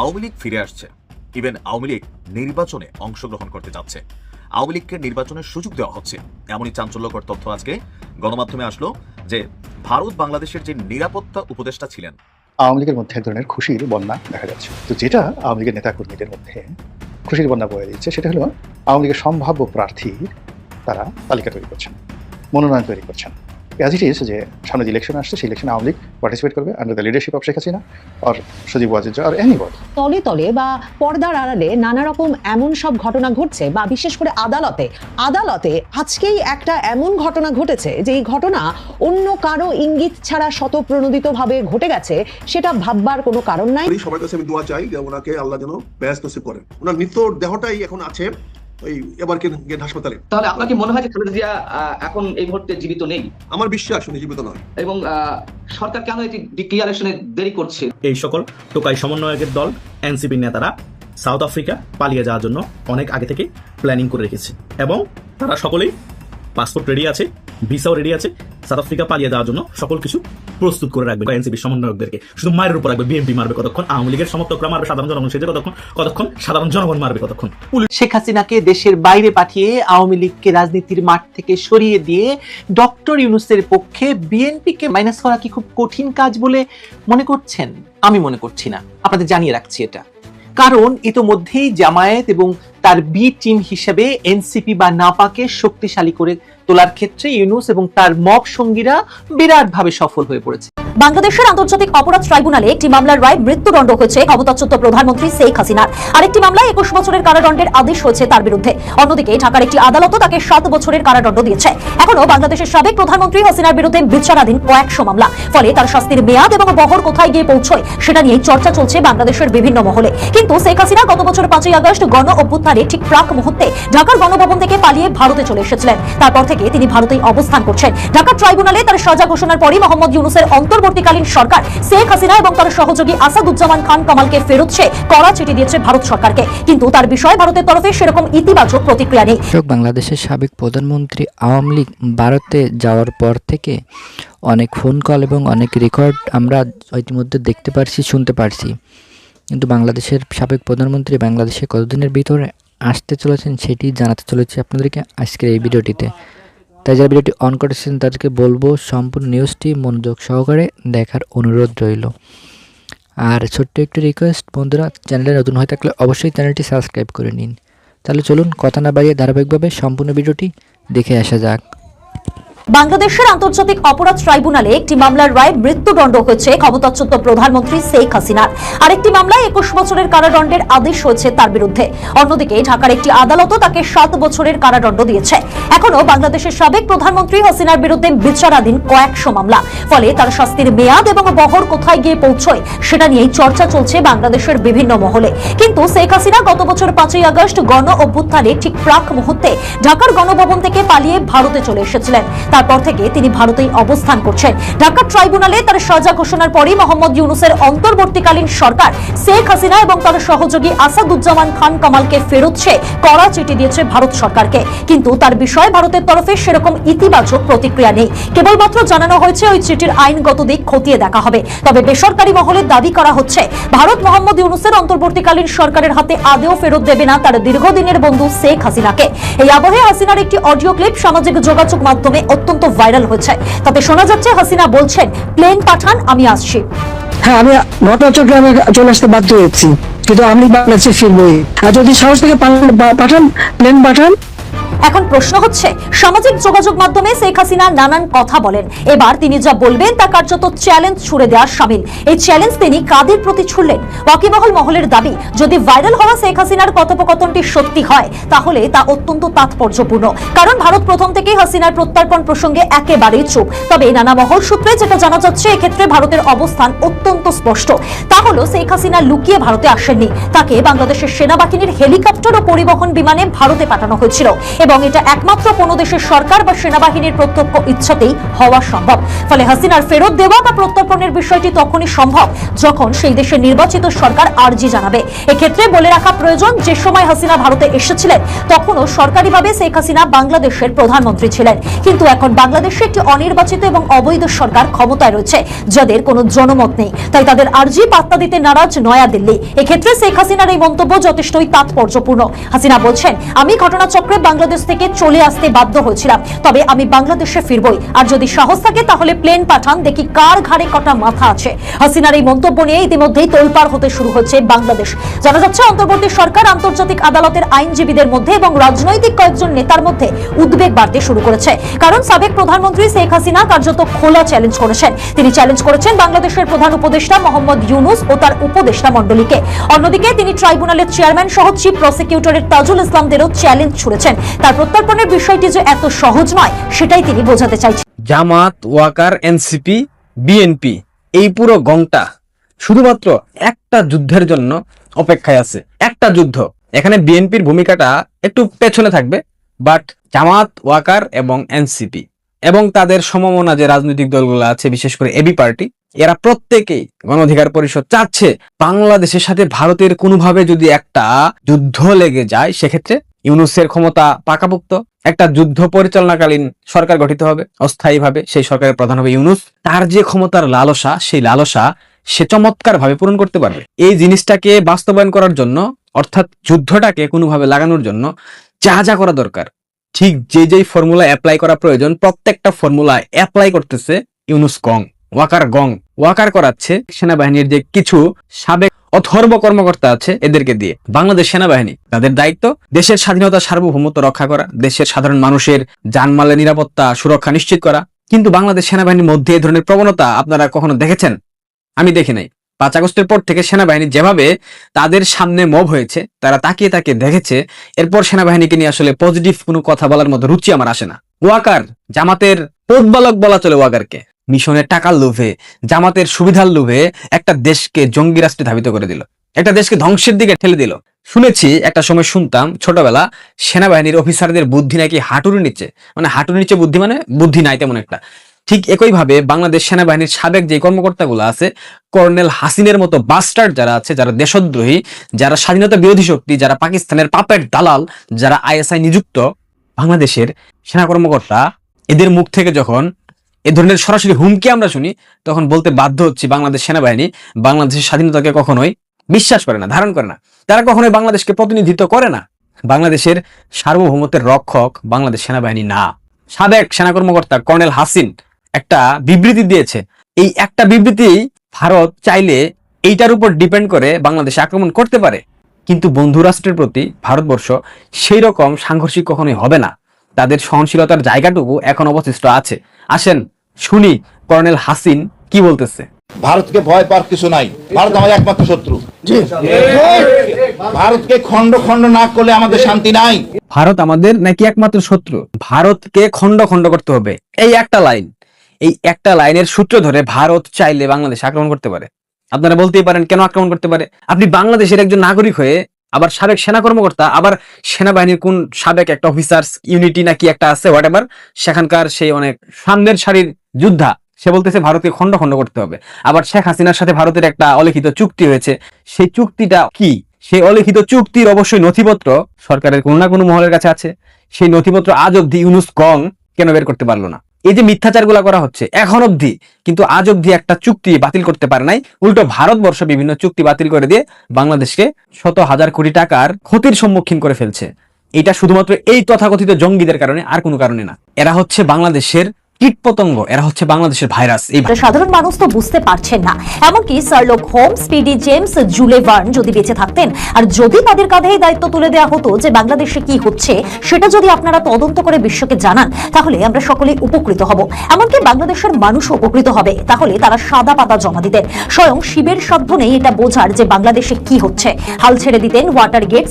আওয়ামী লীগ ফিরে আসছে। ইভেন আওয়ামী লীগ নির্বাচনে অংশগ্রহণ করতে যাচ্ছে। আওয়ামী লীগকে নির্বাচনের সুযোগ দেওয়া হচ্ছে। এমনই চাঞ্চল্যকর তথ্য আজকে গণমাধ্যমে আসলো যে ভারত বাংলাদেশের যে নিরাপত্তা উপদেষ্টা ছিলেন। আওয়ামী লীগের মধ্যে এক ধরনের খুশির বন্যা দেখা যাচ্ছে। তো যেটা আওয়ামী লীগের নেতাকর্মীদের মধ্যে খুশির বন্যা বয়ে দিচ্ছে, সেটা হলো আওয়ামী লীগের সম্ভাব্য প্রার্থীর তারা তালিকা তৈরি করছেন, মনোনয়ন তৈরি করছেন। অ্যাজ ইট ইজ যে সামনে যে ইলেকশন আসছে সেই ইলেকশনে আওয়ামী লীগ পার্টিসিপেট করবে under the leadership of Sheikh Hasina আর সজীব ওয়াজিদ আর এনিবডি তলে তলে বা পর্দার আড়ালে নানা রকম এমন সব ঘটনা ঘটছে বা বিশেষ করে আদালতে আদালতে আজকেই একটা এমন ঘটনা ঘটেছে যে এই ঘটনা অন্য কারও ইঙ্গিত ছাড়া শতপ্রণোদিত ভাবে ঘটে গেছে সেটা ভাববার কোনো কারণ নাই। সবার কাছে আমি দোয়া চাই যে ওনাকে আল্লাহ যেন ব্যাস নসিব করেন ওনার মৃত দেহটাই এখন আছে। ওই এবার গেট হাসপাতালে? তাহলে আপনার কি মনে হয় যে খালেদা জিয়া এখন এই মুহূর্তে জীবিত নেই? আমার বিশ্বাস উনি জীবিত নয়। এবং সরকার কেন এটি ডিক্লারেশনে দেরি করছে? এই সকল টোকাই সমন্বয়কের দল এনসিপি নেতারা সাউথ আফ্রিকা পালিয়ে যাওয়ার জন্য অনেক আগে থেকে প্ল্যানিং করে রেখেছে। এবং তারা সকলেই পাসপোর্ট রেডি আছে ভিসাও রেডি আছে সাউথ আফ্রিকা পালিয়ে যাওয়ার জন্য সকল কিছু প্রস্তুত করে রাখবে এনসিপি সমন্বয়কদেরকে। শুধু মায়ের উপর রাখবে, বিএনপি মারবে কতক্ষণ, আওয়ামী লীগের সমর্থকরা মারবে, সাধারণ জনগণ সেজে কতক্ষণ কতক্ষণ, সাধারণ জনগণ মারবে কতক্ষণ? শেখ হাসিনাকে দেশের বাইরে পাঠিয়ে আওয়ামী লীগকে রাজনীতির মাঠ থেকে সরিয়ে দিয়ে ডক্টর ইউনুসের পক্ষে বিএনপিকে মাইনাস করা কি খুব কঠিন কাজ বলে মনে করছেন? আমি মনে করছি না। আপনাদের জানিয়ে রাখছি এটা। কারণ ইতোমধ্যেই জামায়াত এবং তার বি টিম হিসেবে এনসিপি বা নাপাকে শক্তিশালী করে তোলার ক্ষেত্রে ইউনুস এবং তার মব সঙ্গীরা বিরাটভাবে সফল হয়ে পড়েছে। বাংলাদেশের আন্তর্জাতিক অপরাধ ট্রাইব্যুনালে একটি মামলার রায় মৃত্যুদণ্ড হয়েছে ক্ষমতাচ্যুত প্রধানমন্ত্রী শেখ হাসিনার। আরেকটি মামলায় একুশ বছরের কারাদণ্ডের আদেশ হয়েছে তার বিরুদ্ধে। অন্যদিকে ঢাকার একটি আদালতও তাকে সাত বছরের কারাদণ্ড দিয়েছে। এখনও বাংলাদেশের সাবেক প্রধানমন্ত্রী হাসিনার বিরুদ্ধে বিচারাধীন কয়েকশো মামলা। ফলে তার শাস্তির মেয়াদ এবং বহর কোথায় গিয়ে পৌঁছয়, সেটা নিয়ে চর্চা চলছে বাংলাদেশের বিভিন্ন মহলে। কিন্তু শেখ হাসিনা গত বছর পাঁচই আগস্ট গণ অভ্যুত্থানে ঠিক প্রাক মুহূর্তে ঢাকার গণভবন থেকে পালিয়ে ভারতে চলে এসেছিলেন। তারপর থেকে তিনি ভারতেই অবস্থান করছেন। ঢাকা ট্রাইব্যুনালে তার সাজা ঘোষণার পরই মোহাম্মদ ইউনুসের অন্তর্বর্তীকালীন সরকার। শেখ হাসিনা এবং তার সহযোগী আসাদুজ্জামান খান কামালকে ফেরত চেয়ে কড়া চিঠি দিয়েছে ভারত সরকারকে। কিন্তু তার বিষয়ে ভারতের তরফে সেরকম ইতিবাচক প্রতিক্রিয়া নেই। বাংলাদেশের সাবেক প্রধানমন্ত্রী আওয়ামী লীগ ভারতে যাওয়ার পর থেকে অনেক ফোন কল এবং অনেক রেকর্ড আমরা ইতিমধ্যে দেখতে পারছি, শুনতে পারছি। কিন্তু বাংলাদেশের সাবেক প্রধানমন্ত্রী বাংলাদেশে কতদিনের ভিতরে আসতে চলেছেন সেটি জানাতে চলেছে আপনাদেরকে আজকের এই ভিডিওটিতে। তাই যারা ভিডিওটি অন করেছেন তাদেরকে বলব সম্পূর্ণ নিউজটি মনোযোগ সহকারে দেখার অনুরোধ রইল। আর ছোট্ট একটু রিকোয়েস্ট বন্ধুরা চ্যানেলে নতুন হয়ে থাকলে অবশ্যই চ্যানেলটি সাবস্ক্রাইব করে নিন। তাহলে চলুন, কথা না বাড়িয়ে ধারাবাহিকভাবে সম্পূর্ণ ভিডিওটি দেখে আসা যাক। বাংলাদেশের আন্তর্জাতিক অপরাধ ট্রাইব্যুনালে একটি মামলার রায় মৃত্যুদণ্ড হয়েছে ক্ষমতাচ্যুত প্রধানমন্ত্রী শেখ হাসিনার। আরেকটি মামলায় একুশ বছরের কারাদণ্ডের আদেশ হয়েছে তার বিরুদ্ধে। অন্যদিকে ঢাকার একটি আদালতও তাকে সাত বছরের কারাদণ্ড দিয়েছে। এখনও বাংলাদেশের সাবেক প্রধানমন্ত্রী হাসিনার বিরুদ্ধে বিচারাধীন কয়েকশো মামলা। ফলে তার শাস্তির মেয়াদ এবং বহর কোথায় গিয়ে পৌঁছয়, সেটা নিয়েই চর্চা চলছে বাংলাদেশের বিভিন্ন মহলে। কিন্তু শেখ হাসিনা গত বছর পাঁচই আগস্ট গণ অভ্যুত্থানে ঠিক প্রাক মুহূর্তে ঢাকার গণভবন থেকে পালিয়ে ভারতে চলে এসেছিলেন। তারপর থেকে তিনি ভারতেই অবস্থান করছেন। ঢাকা ট্রাইব্যুনালে তার সাজা ঘোষণার পরই মোহাম্মদ ইউনুসের অন্তর্বর্তীকালীন সরকার শেখ হাসিনা এবং তার সহযোগী আসাদুজ্জামান খান কামালকে ফেরত চেয়ে কড়া চিঠি দিয়েছে ভারত সরকারকে। কিন্তু তার বিষয়ে ভারতের তরফে সেরকম ইতিবাচক প্রতিক্রিয়া নেই। কেবলমাত্র জানানো হয়েছে ওই চিঠির আইনগত দিক খতিয়ে দেখা হবে। তবে বেসরকারি মহলে দাবি করা হচ্ছে, ভারত মোহাম্মদ ইউনুসের অন্তর্বর্তীকালীন সরকারের হাতে আদেও ফেরত দেবে না তার দীর্ঘদিনের বন্ধু শেখ হাসিনাকে। এই আবহে হাসিনার একটি অডিও ক্লিপ সামাজিক যোগাযোগ মাধ্যমে অত্যন্ত ভাইরাল হচ্ছে তাতে শোনা যাচ্ছে হাসিনা বলছেন প্লেন পাঠান, আমি আসছি। হ্যাঁ আমি ঘটনা চট্টগ্রামে চলে আসতে বাধ্য হয়েছি। কিন্তু আমি বাংলাদেশে ফিরবই। আর যদি সাহস থেকে পাঠান প্লেন পাঠান এখন প্রশ্ন হচ্ছে, সামাজিক যোগাযোগ মাধ্যমে শেখ হাসিনা নানান কথা বলেন। এবার তিনি যা বলবেন তা কার্যত চ্যালেঞ্জ ছুড়ে দেওয়ার সামিল এই চ্যালেঞ্জ তিনি কাদের প্রতি ছুড়লেন? ওয়াকিবহল মহলের দাবি, যদি ভাইরাল হওয়া শেখ হাসিনার কথোপকথনটি সত্যি হয়, তাহলে তা অত্যন্ত তাৎপর্যপূর্ণ। কারণ ভারত প্রথম থেকেই হাসিনার প্রত্যর্পণ প্রসঙ্গে একেবারেই চুপ। তবে নানা মহল সূত্রে যেটা জানা যাচ্ছে, এক্ষেত্রে ভারতের অবস্থান অত্যন্ত স্পষ্ট। তা হলো, শেখ হাসিনা লুকিয়ে ভারতে আসেননি। তাকে বাংলাদেশের সেনাবাহিনীর হেলিকপ্টার ও পরিবহন বিমানে ভারতে পাঠানো হয়েছিল। এবং এবং এটা একমাত্র কোনো দেশের সরকার বা সেনাবাহিনীর প্রত্যক্ষ ইচ্ছাতেই হওয়া সম্ভব। ফলে হাসিনার ফেরত দেওয়া বা প্রত্যর্পণের বিষয়টি তখনই সম্ভব যখন সেই দেশের নির্বাচিত সরকার আর্জি জানাবে। এক্ষেত্রে বলে রাখা প্রয়োজন, যে সময় হাসিনা ভারতে এসেছিলেন, তখনও সরকারিভাবে শেখ হাসিনা বাংলাদেশের প্রধানমন্ত্রী ছিলেন। কিন্তু এখন বাংলাদেশে একটি অনির্বাচিত এবং অবৈধ সরকার ক্ষমতায় রয়েছে, যাদের কোনো জনমত নেই। তাই তাদের আর্জি পাত্তা দিতে নারাজ নয়াদিল্লি। এক্ষেত্রে শেখ হাসিনার এই মন্তব্য যথেষ্টই তাৎপর্যপূর্ণ। হাসিনা বলছেন, আমি ঘটনাচক্রে বাংলাদেশ থেকে চলে আসতে বাধ্য হয়েছিলাম। তবে আমি বাংলাদেশে ফিরবই। আর যদি সাহস থাকে, তাহলে প্লেন পাঠান। দেখি কার ঘাড়ে কটা মাথা আছে। হাসিনার এই মন্তব্য নিয়ে ইতিমধ্যেই তোলপাড় হতে শুরু হচ্ছে বাংলাদেশ। জানা যাচ্ছে, অন্তর্বর্তী সরকার আন্তর্জাতিক আদালতের আইনজীবীদের মধ্যে এবং রাজনৈতিক কয়েকজন নেতার মধ্যে উদ্বেগ বাড়তে শুরু করেছে। কারণ সাবেক প্রধানমন্ত্রী শেখ হাসিনা কার্যত খোলা চ্যালেঞ্জ করেছেন। তিনি চ্যালেঞ্জ করেছেন বাংলাদেশের প্রধান উপদেষ্টা মোহাম্মদ ইউনুস ও তার উপদেষ্টা মণ্ডলীকে। অন্যদিকে তিনি ট্রাইব্যুনালের চেয়ারম্যান সহ চিফ প্রসিকিউটরের তাজুল ইসলামদেরও চ্যালেঞ্জ ছুড়েছেন। তার প্রত্যর্পণের বিষয়টি যে এত সহজ নয়, সেটাই তিনি বোঝাতে চাইছেন। জামাত, ওয়াকার, এনসিপি, বিএনপি, এই পুরো গংটা শুধুমাত্র একটা যুদ্ধের জন্য অপেক্ষায় আছে। একটা যুদ্ধ। এখানে বিএনপির ভূমিকাটা একটু পেছনে থাকবে, বাট জামাত, ওয়াকার এবং এনসিপি এবং তাদের সমমনা যে রাজনৈতিক দলগুলো আছে, বিশেষ করে এবি পার্টি এরা প্রত্যেকে গণ অধিকার পরিষদ চাচ্ছে বাংলাদেশের সাথে ভারতের কোনোভাবে যদি একটা যুদ্ধ লেগে যায়, সেক্ষেত্রে ইউনুসের ক্ষমতা পাকাপুক্ত। একটা যুদ্ধ পরিচালনাকালীন সরকার গঠিত হবে, অস্থায়ীভাবে সেই সরকারের প্রধান হবে ইউনুস। তার যে ক্ষমতার লালসা, সেই লালসা সে চমৎকার ভাবে পূরণ করতে পারবে। এই জিনিসটাকে বাস্তবায়ন করার জন্য, অর্থাৎ যুদ্ধটাকে কোনোভাবে লাগানোর জন্য যা যা করা দরকার, ঠিক যে যেই ফর্মুলা অ্যাপ্লাই করা প্রয়োজন, প্রত্যেকটা ফর্মুলা অ্যাপ্লাই করতেছে ইউনুস গং ওয়াকার গং। ওয়াকার করাচ্ছে সেনাবাহিনীর যে কিছু সাবেক অথর্ব কর্মকর্তা আছে এদেরকে দিয়ে। বাংলাদেশ সেনাবাহিনী, তাদের দায়িত্ব দেশের স্বাধীনতা, সার্বভৌমত্ব রক্ষা করা, দেশের সাধারণ মানুষের জানমালের নিরাপত্তা, সুরক্ষা নিশ্চিত করা। কিন্তু বাংলাদেশ সেনাবাহিনীর মধ্যে এই ধরনের প্রবণতা আপনারা কখনো দেখেছেন? আমি দেখি নাই। পাঁচ আগস্টের পর থেকে সেনাবাহিনী যেভাবে তাদের সামনে মব হয়েছে, তারা তাকিয়ে তাকিয়ে দেখেছে, এরপর সেনাবাহিনীকে নিয়ে আসলে পজিটিভ কোনো কথা বলার মতো রুচি আমার আসে না। ওয়াকার, জামাতের প্রদবালক বলা চলে ওয়াকারকে। মিশনের টাকার লোভে, জামাতের সুবিধার লোভে একটা দেশকে জঙ্গি রাষ্ট্রে ধাবিত করে দিল। একটা দেশকে ধ্বংসের দিকে ঠেলে দিল। শুনেছি একটা সময় শুনতাম, ছোটবেলা সেনাবাহিনীর অফিসারদের বুদ্ধি নাকি হাঁটুর নিচে। মানে হাঁটুর নিচে বুদ্ধি মানে বুদ্ধি নাই তেমন একটা। ঠিক একইভাবে বাংলাদেশ সেনাবাহিনীর সাবেক যে কর্মকর্তাগুলো আছে, কর্নেল হাসিনের মতো বাস্টার্ড যারা আছে, যারা দেশদ্রোহী, যারা স্বাধীনতা বিরোধী শক্তি, যারা পাকিস্তানের পাপের দালাল, যারা আইএসআই নিযুক্ত, বাংলাদেশের সেনা কর্মকর্তা, এদের মুখ থেকে যখন এ ধরনের সরাসরি হুমকি আমরা শুনি, তখন বলতে বাধ্য হচ্ছি বাংলাদেশ সেনাবাহিনী বাংলাদেশের স্বাধীনতাকে কখনোই বিশ্বাস করে না, ধারণ করে না। তারা কখনোই বাংলাদেশকে প্রতিনিধিত্ব করে না। বাংলাদেশের সার্বভৌমত্বের রক্ষক বাংলাদেশ সেনাবাহিনী না। সাবেক সেনা কর্মকর্তা কর্নেল হাসিন একটা বিবৃতি দিয়েছে। এই একটা বিবৃতি ভারত চাইলে এইটার উপর ডিপেন্ড করে বাংলাদেশে আক্রমণ করতে পারে। কিন্তু বন্ধু রাষ্ট্রের প্রতি ভারতবর্ষ সেই রকম সাংঘর্ষিক কখনোই হবে না। তাদের সহনশীলতার জায়গাটুকু এখন অবশিষ্ট আছে। আসেন শুনি কর্নেল হাসিন কি বলতেছে? ভারতকে ভয় পাওয়ার কিছু নাই। ভারত আমাদের একমাত্র শত্রু। ভারতকে খণ্ড খণ্ড না করলে আমাদের শান্তি নাই। ভারত আমাদের নাকি একমাত্র শত্রু? ভারতকে খণ্ড খণ্ড করতে হবে। এই একটা লাইন এই একটা লাইনের সূত্র ধরে ভারত চাইলে বাংলাদেশ আক্রমণ করতে পারে। আপনারা বলতেই পারেন কেন আক্রমণ করতে পারে? আপনি বাংলাদেশের একজন নাগরিক হয়ে আবার সাবেক সেনা কর্মকর্তা, আবার সেনাবাহিনীর কোন সাবেক একটা অফিসার্স ইউনিটি নাকি একটা আছে হোয়াট এভার সেখানকার সেই অনেক সামনের সারির যোদ্ধা, সে বলতেছে ভারতকে খণ্ড খণ্ড করতে হবে। আবার শেখ হাসিনার সাথে ভারতের একটা অলিখিত চুক্তি হয়েছে। সেই চুক্তিটা কি? সেই অলিখিত চুক্তির অবশ্যই নথিপত্র সরকারের কোনো না কোনো মহলের কাছে আছে। সেই নথিপত্র আজ অব্দি ইউনুস কং কেন বের করতে পারল না? এই যে মিথ্যাচারগুলো করা হচ্ছে, এখন অবধি, কিন্তু আজ অবধি একটা চুক্তি বাতিল করতে পারে নাই। উল্টো ভারতবর্ষ বিভিন্ন চুক্তি বাতিল করে দিয়ে বাংলাদেশকে শত হাজার কোটি টাকার ক্ষতির সম্মুখীন করে ফেলছে। এটা শুধুমাত্র এই তথাকথিত জঙ্গিদের কারণে, আর কোনো কারণে না। এরা হচ্ছে বাংলাদেশের কীটপতঙ্গ, এরা হচ্ছে বাংলাদেশের ভাইরাস, এই সাধারণ মানুষ তো বুঝতে পারছেন না। এমনকি Sherlock Holmes, P D James, Jules Verne যদি বেঁচে থাকতেন, আর যদি তাদের কাঁধে এই দায়িত্ব তুলে দেওয়া হতো যে বাংলাদেশে কি হচ্ছে, সেটা যদি আপনারা তদন্ত করে বিশ্বকে জানান, তাহলে আমরা উপকৃত হব। এমনকি বাংলাদেশের উপকৃত হবে, তাহলে তারা সাদা পাতা জমা দিতেন। স্বয়ং শিবের সাধ্য এটা বোঝার যে বাংলাদেশে কি হচ্ছে। হাল ছেড়ে দিতেন ওয়াটার গেট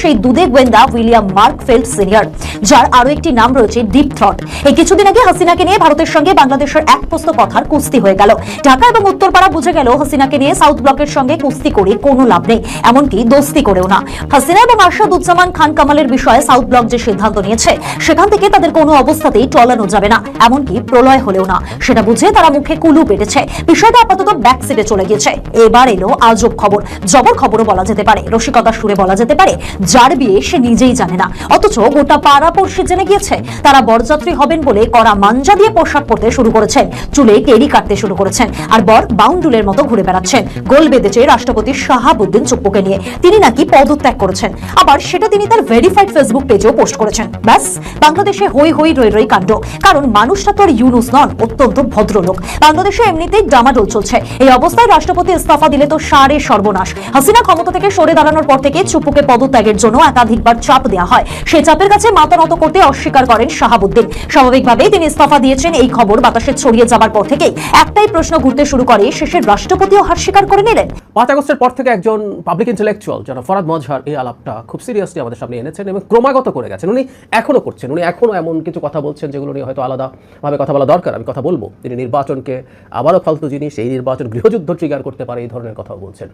সেই দুধে গোয়েন্দা উইলিয়াম মার্ক ফেল্ড সিনিয়র, যার আরও একটি নাম রয়েছে ডিপ থ্রট এই কিছুদিন আগে হাসিনাকে নিয়ে ভারতের সঙ্গে বাংলাদেশের এক প্রস্ত কথার কুস্তি হয়ে গেল। ঢাকা এবং উত্তরপাড়া বুঝে গেল, হাসিনাকে নিয়ে সাউথ ব্লকের সঙ্গে কুস্তি করে কোনো লাভ নেই, এমনকি দোস্তি করেও না। হাসিনা এবং আরশাদুজ্জামান খান কামালের বিষয়ে সাউথ ব্লক যে সিদ্ধান্ত নিয়েছে, সেখান থেকে তাদের কোনো অবস্থাতেই টলানো যাবে না, এমনকি প্রলয় হলেও না। সেটা বুঝে তারা মুখে কুলু পেটেছে। বিষয়টা আপাতত ব্যাকসিটে চলে গিয়েছে। এবার এলো আজব খবর। জবর খবরও বলা যেতে পারে রসিকতা সুরে বলা যেতে পারে, যার বিয়ে সে নিজেই জানে না। অথচ গোটা পাড়া পড়শি জেনে গিয়েছে, তারা বরযাত্রী হবেন বলে করা মাঞ্জা দিয়ে পোশাক পরতে শুরু করেছেন। চুলে কেরি কাটতে শুরু করেছেন। আর বর বাউন্ডুলের মতো ঘুরে বেড়াচ্ছেন। গোল বেঁধেছে রাষ্ট্রপতি শাহাবুদ্দিন চুপ্পুকে নিয়ে। তিনি নাকি পদত্যাগ করেছেন। আবার সেটা তিনি তার ভেরিফাইড ফেসবুক পেজেও পোস্ট করেছেন। ব্যাস, বাংলাদেশে হই হই রই রই কাণ্ড। কারণ মানুষটা তো আর ইউনুস নন, অত্যন্ত ভদ্রলোক। বাংলাদেশে এমনিতেই ডামাডোল চলছে। এই অবস্থায় রাষ্ট্রপতি ইস্তফা দিলে তো সারে সর্বনাশ। হাসিনা ক্ষমতা থেকে সরে দাঁড়ানোর পর থেকে চুপুকে পদত্যাগের জন্য একাধিকবার চাপ দেওয়া হয়। সেই চাপের কাছে মাথা নত করতে অস্বীকার করেন শাহাবুদ্দিন। স্বাভাবিকভাবেই তিনি ইস্তফা দিয়েছেন এই খবর বাতাসে ছড়িয়ে যাবার পর থেকেই। একটাই প্রশ্ন ঘুরতে শুরু করে, শেষের রাষ্ট্রপতিও হার স্বীকার করে নিলেন। পাঁচ আগস্টের পর থেকে একজন পাবলিক ইন্টেলেকচুয়াল যারা ফরাদ মজহার, এই আলাপটা খুব সিরিয়াসলি আমাদের সামনে এনেছেন এবং ক্রমাগত করে গেছেন। উনি এখনও করছেন, উনি এখনও এমন কিছু কথা বলছেন যেগুলো নিয়ে হয়তো আলাদাভাবে কথা বলা দরকার, আমি কথা বলব। তিনি নির্বাচনকে আবারও ফালতু জিনিস, এই নির্বাচন গৃহযুদ্ধ ট্রিগার করতে পারে, এই ধরনের কথাও বলছেন।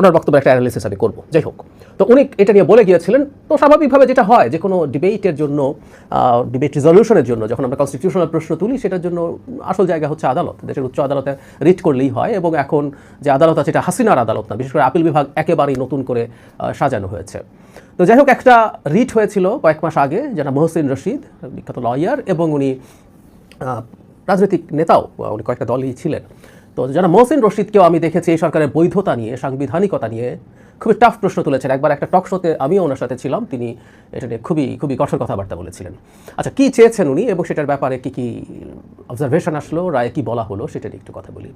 ওনার বক্তব্য একটা অ্যানালিসিস আমি করব। যাই হোক, তো উনি এটা নিয়ে বলে গিয়েছিলেন, তো স্বাভাবিকভাবে যেটা হয় যে কোনো ডিবেটের জন্য ডিবেট রিজলিউশনের জন্য যখন আমরা কনস্টিটিউশনাল প্রশ্ন তুলি, সেটার জন্য আসল জায়গা হচ্ছে আদালত। দেশের উচ্চ আদালতে রিট করলেই হয় এবং এখন যে আদালত আছে এটা হাসিনার আদালত না, বিশেষ করে আপিল বিভাগ একেবারেই নতুন করে সাজানো হয়েছে। তো যাই হোক, একটা রিট হয়েছিল কয়েক মাস আগে যেটা মহসিন রশিদ, বিখ্যাত লয়ার এবং উনি রাজনৈতিক নেতাও, উনি কয়েকটা দলই ছিলেন। তো যারা মহসিন রশিদকেও আমি দেখেছি এই সরকারের বৈধতা নিয়ে, সাংবিধানিকতা নিয়ে। খুবই টাফ প্রশ্ন তুলেছেন। একবার একটা টক শোতে আমিও ওনার সাথে ছিলাম, তিনি এটা নিয়ে খুবই খুবই কঠোর কথাবার্তা বলেছিলেন। আচ্ছা কী চেয়েছেন উনি এবং সেটার ব্যাপারে কী কী অবজারভেশন আসলো, রায়ে কী বলা হলো, সেটা নিয়ে একটু কথা বলি।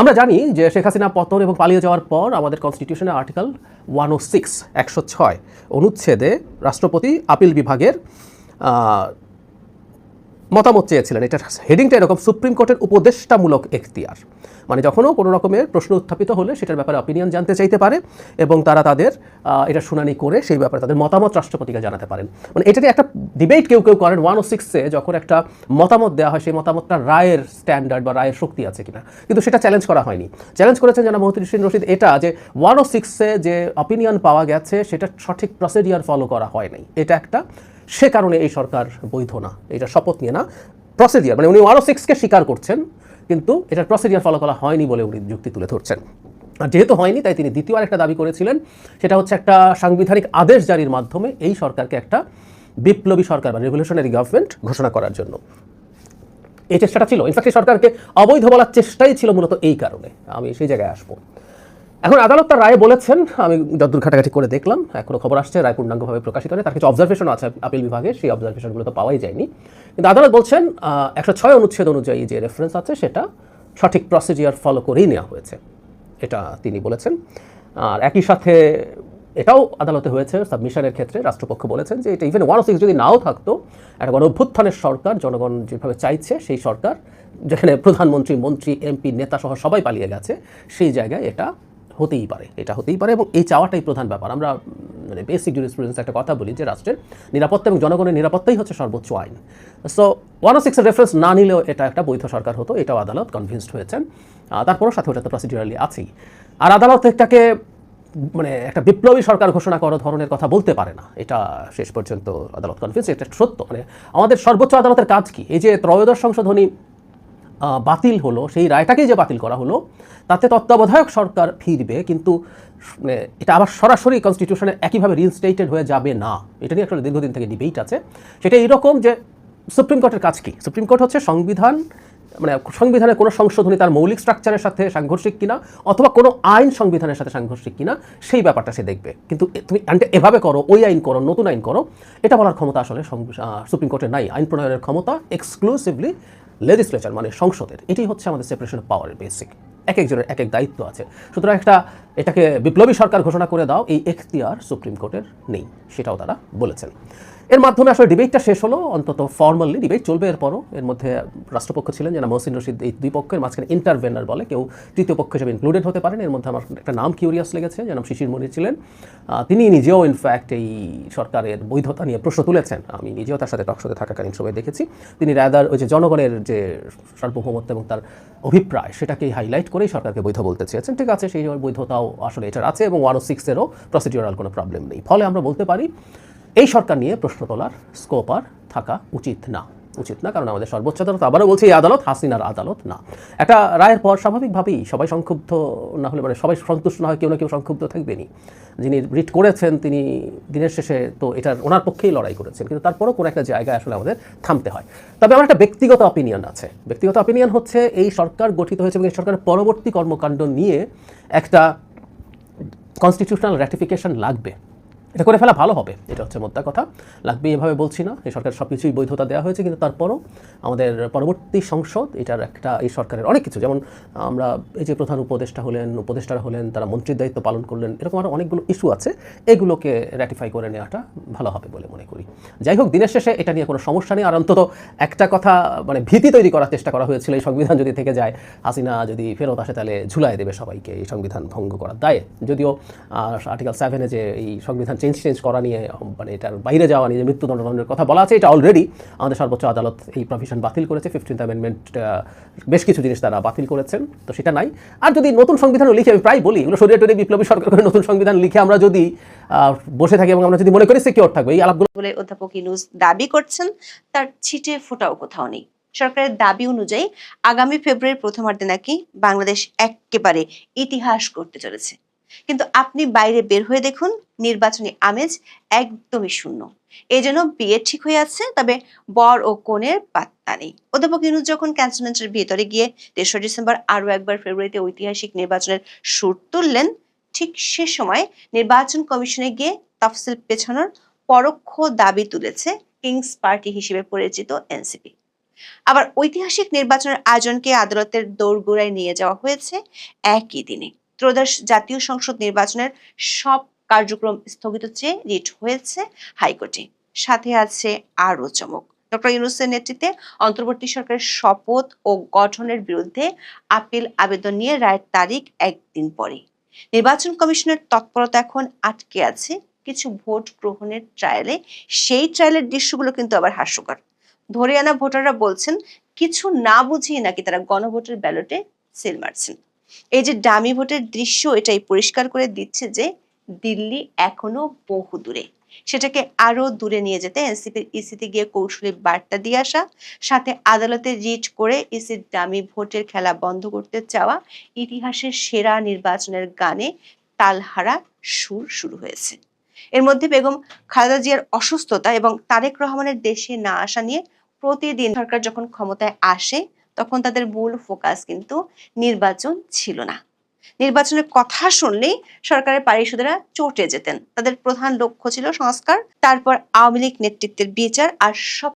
আমরা জানি যে শেখ হাসিনা পতন এবং পালিয়ে যাওয়ার পর আমাদের কনস্টিটিউশনের আর্টিকেল ওয়ান ও সিক্স একশো ছয় অনুচ্ছেদে রাষ্ট্রপতি, আপিল বিভাগের মতামত চেয়েছিলেন। এটার হেডিংটা এরকম সুপ্রিম কোর্টের উপদেষ্টামূলক এখতিয়ার। মানে যখনও কোনো রকমের প্রশ্ন উত্থাপিত হলে সেটার ব্যাপারে অপিনিয়ন জানতে চাইতে পারে এবং তারা তাদের এটা শুনানি করে সেই ব্যাপারে তাদের মতামত রাষ্ট্রপতিকে জানাতে পারেন। মানে এটা নিয়ে একটা ডিবেট কেউ কেউ করেন ওয়ান ও সিক্সে যখন একটা মতামত দেওয়া হয়, সেই মতামতটা রায়ের স্ট্যান্ডার্ড বা রায়ের শক্তি আছে কিনা। কিন্তু সেটা চ্যালেঞ্জ করা হয়নি। চ্যালেঞ্জ করেছেন জানা মহতিন রশিদ এটা যে ওয়ান ও সিক্সে যে অপিনিয়ন পাওয়া গেছে, সেটা সঠিক প্রসিডিয়ার ফলো করা হয় নাই। এটা একটা সে কারণে এই সরকার বৈধ না। এটা শপথ নিয়ে না। প্রসিডিয়ার মানে উনি ওয়ান ও সিক্সকে স্বীকার করছেন, কিন্তু এটার প্রসিডিয়ার ফলো করা হয়নি বলে উনি যুক্তি তুলে ধরছেন। আর যেহেতু হয়নি, তাই তিনি দ্বিতীয় আরেকটা দাবি করেছিলেন, সেটা হচ্ছে একটা সাংবিধানিক আদেশ জারির মাধ্যমে এই সরকারকে একটা বিপ্লবী সরকার বা রেভলিউশনারি গভর্নমেন্ট ঘোষণা করার জন্য। এই চেষ্টাটা ছিল। ইনফ্যাক্ট সরকারকে অবৈধ বলার চেষ্টাই ছিল মূলত এই কারণে। আমি সেই জায়গায় আসব। এখন আদালত তার রায়ে বলেছেন, আমি যতদূর ঘাটাঘাটি করে দেখলাম এখনও খবর আসছে, রায় পূর্ণাঙ্গভাবে প্রকাশিত হয়নি, তার কিছু অবজারভেশন আছে আপিল বিভাগে, সেই অবজারভেশনগুলো তো পাওয়াই যায়নি। কিন্তু আদালত বলছেন একশো ছয় অনুচ্ছেদ অনুযায়ী যে রেফারেন্স আছে, সেটা সঠিক প্রসিজিয়ার ফলো করেই নেওয়া হয়েছে, এটা তিনি বলেছেন। আর একই সাথে এটাও আদালতে হয়েছে সাবমিশনের ক্ষেত্রে রাষ্ট্রপক্ষ বলেছেন যে এটা ইভেন ওয়ান অফ সিক্স যদি নাও থাকতো, একটা গণ অভ্যুত্থানের সরকার, জনগণ যেভাবে চাইছে, সেই সরকার, যেখানে প্রধানমন্ত্রী, মন্ত্রী, এমপি নেতা সহ সবাই পালিয়ে গেছে, সেই জায়গায় এটা হতেই পারে, এটা হতেই পারে এবং এই চাওয়াটাই প্রধান ব্যাপার। আমরা মানে বেসিক জুরিসপ্রুডেন্স একটা কথা বলি যে রাষ্ট্রের নিরাপত্তা এবং জনগণের নিরাপত্তাই হচ্ছে সর্বোচ্চ আইন। সো ওয়ান ও সিক্সের রেফারেন্স না নিলেও এটা একটা বৈধ সরকার হতো, এটাও আদালত কনভিন্সড হয়েছেন। তারপরও সাথে ওটা তো প্রসিডিউরালি আছেই। আর আদালত এটাকে মানে একটা বিপ্লবী সরকার ঘোষণা করা ধরনের কথা বলতে পারে না, এটা শেষ পর্যন্ত আদালত কনফিউজ এটা সত্য। মানে আমাদের সর্বোচ্চ আদালতের কাজ কি? এই যে ত্রয়োদশ সংশোধনী বাতিল হলো, সেই রায়টাকেই যে বাতিল করা হলো, তাতে তত্ত্বাবধায়ক সরকার ফিরবে, কিন্তু মানে এটা আবার সরাসরি কনস্টিটিউশনে একইভাবে রিনস্টেটেড হয়ে যাবে না। এটা নিয়ে একটা দীর্ঘদিন থেকে ডিবেট আছে। সেটা এইরকম যে সুপ্রিম কোর্টের কাজ কি? সুপ্রিম কোর্ট হচ্ছে সংবিধান মানে সংবিধানের কোনো সংশোধনী তার মৌলিক স্ট্রাকচারের সাথে সাংঘর্ষিক কিনা অথবা কোনো আইন সংবিধানের সাথে সাংঘর্ষিক কিনা, সেই ব্যাপারটা সে দেখবে। কিন্তু তুমি এভাবে করো, ওই আইন করো, নতুন আইন করো, এটা বলার ক্ষমতা আসলে সুপ্রিম কোর্টের নাই। আইন প্রণয়নের ক্ষমতা এক্সক্লুসিভলি লেজিসলেচার মানে সংসদের। এটাই হচ্ছে আমাদের সেপারেশন অফ পাওয়ারের বেসিক এক একজনের এক এক দায়িত্ব আছে। সুতরাং একটা, এটাকে বিপ্লবী সরকার ঘোষণা করে দাও, এই এখতিয়ার সুপ্রিম কোর্টের নেই, সেটাও তারা বলেছেন। এর মাধ্যমে আসলে ডিবেটটা শেষ হলো। অন্তত ফর্মালি ডিবেট চলবে এরপরও। এর মধ্যে রাষ্ট্রপক্ষ ছিলেন যেন মহসিন রশিদ এই দুই পক্ষের মাঝখানে ইন্টারভেনার বলে কেউ তৃতীয় পক্ষ হিসেবে ইনক্লুডেড হতে পারেন। এর মধ্যে আমার একটা নাম কিউরিয়াস লেগেছে যেন শিশির মনির ছিলেন। তিনি নিজেও ইনফ্যাক্ট এই সরকারের বৈধতা নিয়ে প্রশ্ন তুলেছেন। আমি নিজেও তার সাথে টকশোতে থাকাকালীন সময় দেখেছি। তিনি রাদার ওই যে জনগণের যে সার্বভৌমত্ব এবং তার অভিপ্রায় সেটাকে হাইলাইট করেই সরকারকে বৈধ বলতে চেয়েছেন। ঠিক আছে, সেই বৈধতাও আসলে এটার আছে এবং ওয়ান ও সিক্সেরও প্রসিডিউরাল কোনো প্রবলেম নেই। ফলে আমরা বলতে পারি এই সরকার নিয়ে প্রশ্ন তোলার স্কোপ আর থাকা উচিত না। উচিত না, কারণ আমাদের সর্বোচ্চ আদালত আবারও বলছি, এই আদালত হাসিনার আদালত না। একটা রায়ের পর স্বাভাবিকভাবেই সবাই সংক্ষুব্ধ না হলে মানে সবাই সন্তুষ্ট না হয়, কেউ না কেউ সংক্ষুব্ধ থাকবেনি যিনি রিট করেছেন, তিনি দিনের শেষে তো এটার ওনার পক্ষেই লড়াই করেছেন, কিন্তু তারপরও কোনো একটা জায়গায় আসলে আমাদের থামতে হয়। তবে আমার একটা ব্যক্তিগত অপিনিয়ন আছে। ব্যক্তিগত অপিনিয়ন হচ্ছে, এই সরকার গঠিত হয়েছে এবং এই সরকারের পরবর্তী কর্মকাণ্ড নিয়ে একটা কনস্টিটিউশনাল র্যাটিফিকেশন লাগবে। এটা করে ফেলা ভালো হবে, এটা হচ্ছে মোদ্দা কথা। লাগবে এভাবে বলছি না, এই সরকার সব কিছুই বৈধতা দেওয়া হয়েছে, কিন্তু তারপরও আমাদের পরবর্তী সংসদ, এটার একটা, এই সরকারের অনেক কিছু, যেমন আমরা এই যে প্রধান উপদেষ্টা হলেন, উপদেষ্টারা হলেন, তারা মন্ত্রীর দায়িত্ব পালন করলেন, এরকম আরও অনেকগুলো ইস্যু আছে, এগুলোকে র্যাটিফাই করে নেওয়াটা ভালো হবে বলে মনে করি। যাই হোক, দিনের শেষে এটা নিয়ে কোনো সমস্যা নেই, আর অন্তত একটা কথা মানে ভীতি তৈরি করার চেষ্টা করা হয়েছিল, এই সংবিধান যদি থেকে যায়, হাসিনা যদি ফেরত আসে, তাহলে ঝুলাই দেবে সবাইকে এই সংবিধান ভঙ্গ করার দায়ে। যদিও আর্টিকেল সেভেনে যে এই সংবিধান চেঞ্জ চেঞ্জ করা নিয়ে মানে এটার বাইরে যাওয়া নিয়ে যে মৃত্যুদণ্ড দণ্ডের কথা বলা আছে, এটা অলরেডি আমাদের সর্বোচ্চ আদালত এই প্রভিশন বাতিল করেছে। ফিফটিন্থ অ্যামেন্ডমেন্ট বেশ কিছু জিনিস তারা বাতিল করেছেন, তো সেটা নাই। আর যদি নতুন সংবিধানও লিখে, আমি প্রায় বলি, এগুলো সরিয়ে টরিয়ে বিপ্লবী সরকার করে নতুন সংবিধান লিখে আমরা যদি বসে থাকি এবং আমরা যদি মনে করি সিকিওর থাকব, এই আলাপগুলো বলে অধ্যাপক ইনুস দাবি করছেন, তার ছিটে ফোটাও কোথাও নেই। সরকারের দাবি অনুযায়ী আগামী ফেব্রুয়ারির প্রথমার্ধে নাকি বাংলাদেশ একেবারে ইতিহাস করতে চলেছে। কিন্তু আপনি বাইরে বের হয়ে দেখুন, নির্বাচনী আমেজ একদমই শূন্য। এই জন্য বিয়ে ঠিক হয়ে আছে তবে বর ও কনের পাত্তা নেই। অধ্যাপক ইনুস যখন ক্যান্টনমেন্টের ভিতরে গিয়ে তেসরা ডিসেম্বর আরও একবার ফেব্রুয়ারিতে ঐতিহাসিক নির্বাচনের সুর তুললেন, ঠিক সে সময় নির্বাচন কমিশনে গিয়ে তফসিল পেছানোর পরোক্ষ দাবি তুলেছে কিংস পার্টি হিসেবে পরিচিত এনসিপি। আবার ঐতিহাসিক নির্বাচনের আয়োজনকে আদালতের দোরগোড়ায় নিয়ে যাওয়া হয়েছে একই দিনে। ত্রয়োদশ জাতীয় সংসদ নির্বাচনের সব কার্যক্রম স্থগিত চেয়ে রিট হয়েছে হাইকোর্টে। সাথে আছে আরও চমক। ডক্টর ইউনুসের নেতৃত্বে অন্তর্বর্তী সরকারের শপথ ও গঠনের বিরুদ্ধে আপিল আবেদন নিয়ে রায়ের তারিখ একদিন পরে। নির্বাচন কমিশনের তৎপরতা এখন আটকে আছে। কিছু ভোট গ্রহণের ট্রায়ালে সেই ট্রায়ালের দৃশ্যগুলো কিন্তু আবার হাস্যকর। ধরে আনা ভোটাররা বলছেন, কিছু না বুঝিয়ে নাকি তারা গণভোটের ব্যালটে সেল মারছেন। এই যে ডামি ভোটের দৃশ্য এটাই পরিষ্কার করে দিচ্ছে যে দিল্লি এখনও বহু দূরে। সেটাকে আরও দূরে নিয়ে যেতে এনসিপির ইসিতে গিয়ে কৌশলী বার্তা দিয়ে আসা, সাথে আদালতে রিট করে ইসির ডামি ভোটের খেলা বন্ধ করতে চাওয়া ইতিহাসের সেরা নির্বাচনের গানে তালহারা সুর শুরু হয়েছে। এর মধ্যে বেগম খালেদা জিয়ার অসুস্থতা এবং তারেক রহমানের দেশে না আসা নিয়ে প্রতিদিন সরকার যখন ক্ষমতায় আসে তখন তাদের মূল ফোকাস কিন্তু নির্বাচন ছিল না। নির্বাচনের কথা শুনলেই সরকারের পারিষদেরা চটে যেতেন। তাদের প্রধান লক্ষ্য ছিল সংস্কার, তারপর আওয়ামী লীগ নেতৃত্বের বিচার আর সব